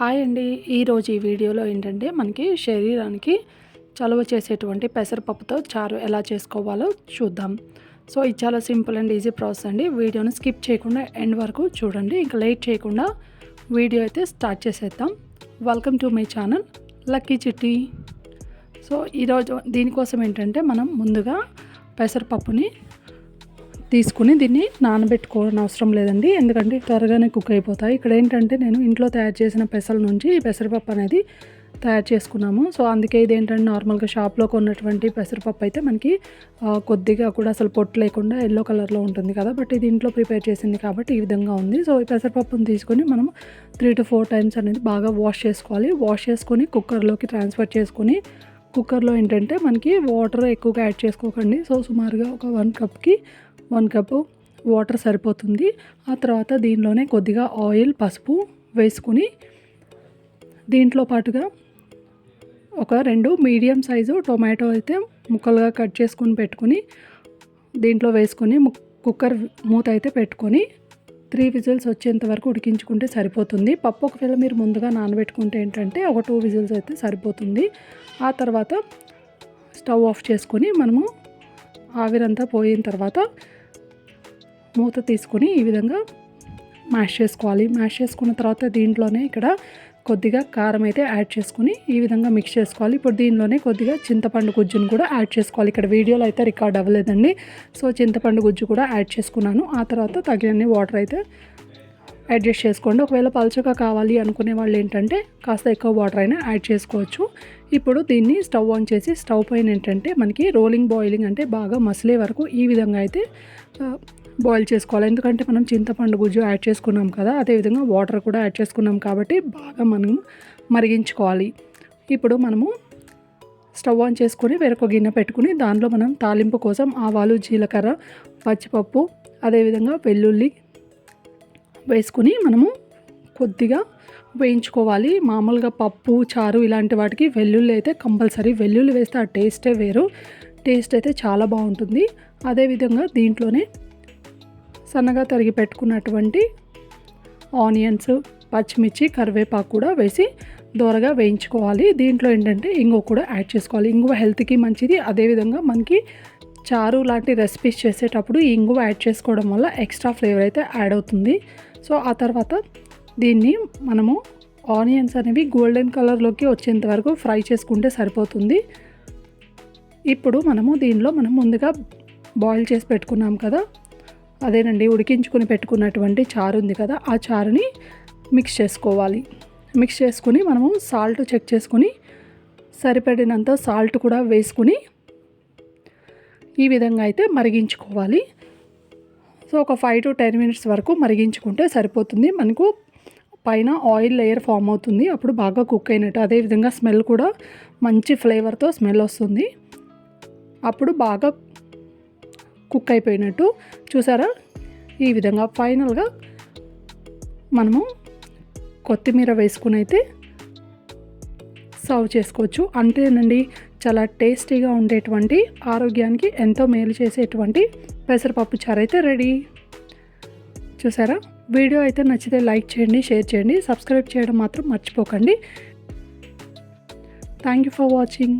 Hi అండి. ఈరోజు ఈ వీడియోలో ఏంటంటే మనకి శరీరానికి చలువ చేసేటువంటి పెసరపప్పుతో చారు ఎలా చేసుకోవాలో చూద్దాం. సో ఇది చాలా సింపుల్ అండ్ ఈజీ ప్రాసెస్ అండి. వీడియోని స్కిప్ చేయకుండా ఎండ్ వరకు చూడండి. ఇంకా లేట్ చేయకుండా వీడియో అయితే స్టార్ట్ చేసేద్దాం. Welcome to my channel Lucky Chitti so ఈరోజు దీనికోసం ఏంటంటే మనం ముందుగా పెసరపప్పుని తీసుకుని దీన్ని నానబెట్టుకోవడం అవసరం లేదండి. ఎందుకంటే త్వరగానే కుక్ అయిపోతాయి. ఇక్కడ ఏంటంటే నేను ఇంట్లో తయారు చేసిన పెసల నుంచి ఈ పెసరపప్పు అనేది తయారు చేసుకున్నాము. సో అందుకే ఇది ఏంటంటే నార్మల్గా షాప్లో కొన్నటువంటి పెసరపప్పు అయితే మనకి కొద్దిగా కూడా అసలు పొట్టు లేకుండా ఎల్లో కలర్లో ఉంటుంది కదా. బట్ ఇది ఇంట్లో ప్రిపేర్ చేసింది కాబట్టి ఈ విధంగా ఉంది. సో ఈ పెసరపప్పుని తీసుకొని మనం త్రీ టు ఫోర్ టైమ్స్ అనేది బాగా వాష్ చేసుకోవాలి. వాష్ చేసుకొని కుక్కర్లోకి ట్రాన్స్ఫర్ చేసుకొని కుక్కర్లో ఏంటంటే మనకి వాటర్ ఎక్కువగా యాడ్ చేసుకోకండి. సో సుమారుగా ఒక వన్ కప్కి వన్ కప్పు వాటర్ సరిపోతుంది. ఆ తర్వాత దీనిలోనే కొద్దిగా ఆయిల్ పసుపు వేసుకుని దీంట్లో పాటుగా ఒక రెండు మీడియం సైజు టొమాటో అయితే ముక్కలుగా కట్ చేసుకుని పెట్టుకుని దీంట్లో వేసుకొని ము- కుక్కర్ మూత అయితే పెట్టుకొని త్రీ విజిల్స్ వచ్చేంత వరకు ఉడికించుకుంటే సరిపోతుంది. పప్పు ఒకవేళ మీరు ముందుగా నానబెట్టుకుంటే ఏంటంటే ఒక టూ విజిల్స్ అయితే సరిపోతుంది. ఆ తర్వాత స్టవ్ ఆఫ్ చేసుకొని మనము ఆవిరంతా పోయిన తర్వాత మూత తీసుకొని ఈ విధంగా మ్యాష్ చేసుకోవాలి. మ్యాష్ చేసుకున్న తర్వాత దీంట్లోనే ఇక్కడ కొద్దిగా కారం అయితే యాడ్ చేసుకుని ఈ విధంగా మిక్స్ చేసుకోవాలి. ఇప్పుడు దీనిలోనే కొద్దిగా చింతపండు గుజ్జును కూడా యాడ్ చేసుకోవాలి. ఇక్కడ వీడియోలో అయితే రికార్డ్ అవ్వలేదండి. సో చింతపండు గుజ్జు కూడా యాడ్ చేసుకున్నాను. ఆ తర్వాత తగినన్ని వాటర్ అయితే అడ్జస్ట్ చేసుకోండి. ఒకవేళ పలుచగా కావాలి అనుకునే వాళ్ళు ఏంటంటే కాస్త ఎక్కువ వాటర్ అయినా యాడ్ చేసుకోవచ్చు. ఇప్పుడు దీన్ని స్టవ్ ఆన్ చేసి స్టవ్ పైన ఏంటంటే మనకి రోలింగ్ బాయిలింగ్ అంటే బాగా మసిలే వరకు ఈ విధంగా అయితే బాయిల్ చేసుకోవాలి. ఎందుకంటే మనం చింతపండు గుజ్జు యాడ్ చేసుకున్నాం కదా అదేవిధంగా వాటర్ కూడా యాడ్ చేసుకున్నాం కాబట్టి బాగా మనం మరిగించుకోవాలి. ఇప్పుడు మనము స్టవ్ ఆన్ చేసుకొని వేరొక గిన్నె పెట్టుకుని దానిలో మనం తాలింపు కోసం ఆవాలు జీలకర్ర పచ్చిపప్పు అదేవిధంగా వెల్లుల్లి వేసుకుని మనము కొద్దిగా వేయించుకోవాలి. మామూలుగా పప్పు చారు ఇలాంటి వాటికి వెల్లుల్లి అయితే కంపల్సరీ. వెల్లుల్లి వేస్తే ఆ టేస్టే వేరు. టేస్ట్ అయితే చాలా బాగుంటుంది. అదేవిధంగా దీంట్లోనే సన్నగా తరిగి పెట్టుకున్నటువంటి ఆనియన్స్ పచ్చిమిర్చి కరివేపాకు కూడా వేసి దోరగా వేయించుకోవాలి. దీంట్లో ఏంటంటే ఇంగువ కూడా యాడ్ చేసుకోవాలి. ఇంగువ హెల్త్కి మంచిది. అదేవిధంగా మనకి చారు లాంటి రెసిపీస్ చేసేటప్పుడు ఈ ఇంగువ యాడ్ చేసుకోవడం వల్ల ఎక్స్ట్రా ఫ్లేవర్ అయితే యాడ్ అవుతుంది. సో ఆ తర్వాత దీన్ని మనము ఆనియన్స్ అనేవి గోల్డెన్ కలర్లోకి వచ్చేంత వరకు ఫ్రై చేసుకుంటే సరిపోతుంది. ఇప్పుడు మనము దీనిలో మనం ముందుగా బాయిల్ చేసి పెట్టుకున్నాం కదా అదేనండి ఉడికించుకుని పెట్టుకున్నటువంటి చారు ఉంది కదా ఆ చారుని మిక్స్ చేసుకోవాలి. మిక్స్ చేసుకుని మనము సాల్ట్ చెక్ చేసుకుని సరిపడినంత సాల్ట్ కూడా వేసుకుని ఈ విధంగా అయితే మరిగించుకోవాలి. సో ఒక ఫైవ్ టు టెన్ మినిట్స్ వరకు మరిగించుకుంటే సరిపోతుంది. మనకు పైన ఆయిల్ లేయర్ ఫామ్ అవుతుంది. అప్పుడు బాగా కుక్ అయినట్టు అదేవిధంగా స్మెల్ కూడా మంచి ఫ్లేవర్తో స్మెల్ వస్తుంది. అప్పుడు బాగా కుక్ అయిపోయినట్టు చూసారా? ఈ విధంగా ఫైనల్గా మనము కొత్తిమీర వేసుకుని అయితే సర్వ్ చేసుకోవచ్చు. అంతేనండి చాలా టేస్టీగా ఉండేటువంటి ఆరోగ్యానికి ఎంతో మేలు చేసేటువంటి పెసరపప్పు చారు అయితే రెడీ. చూసారా? వీడియో అయితే నచ్చితే లైక్ చేయండి షేర్ చేయండి సబ్స్క్రైబ్ చేయడం మాత్రం మర్చిపోకండి. Thank you for watching.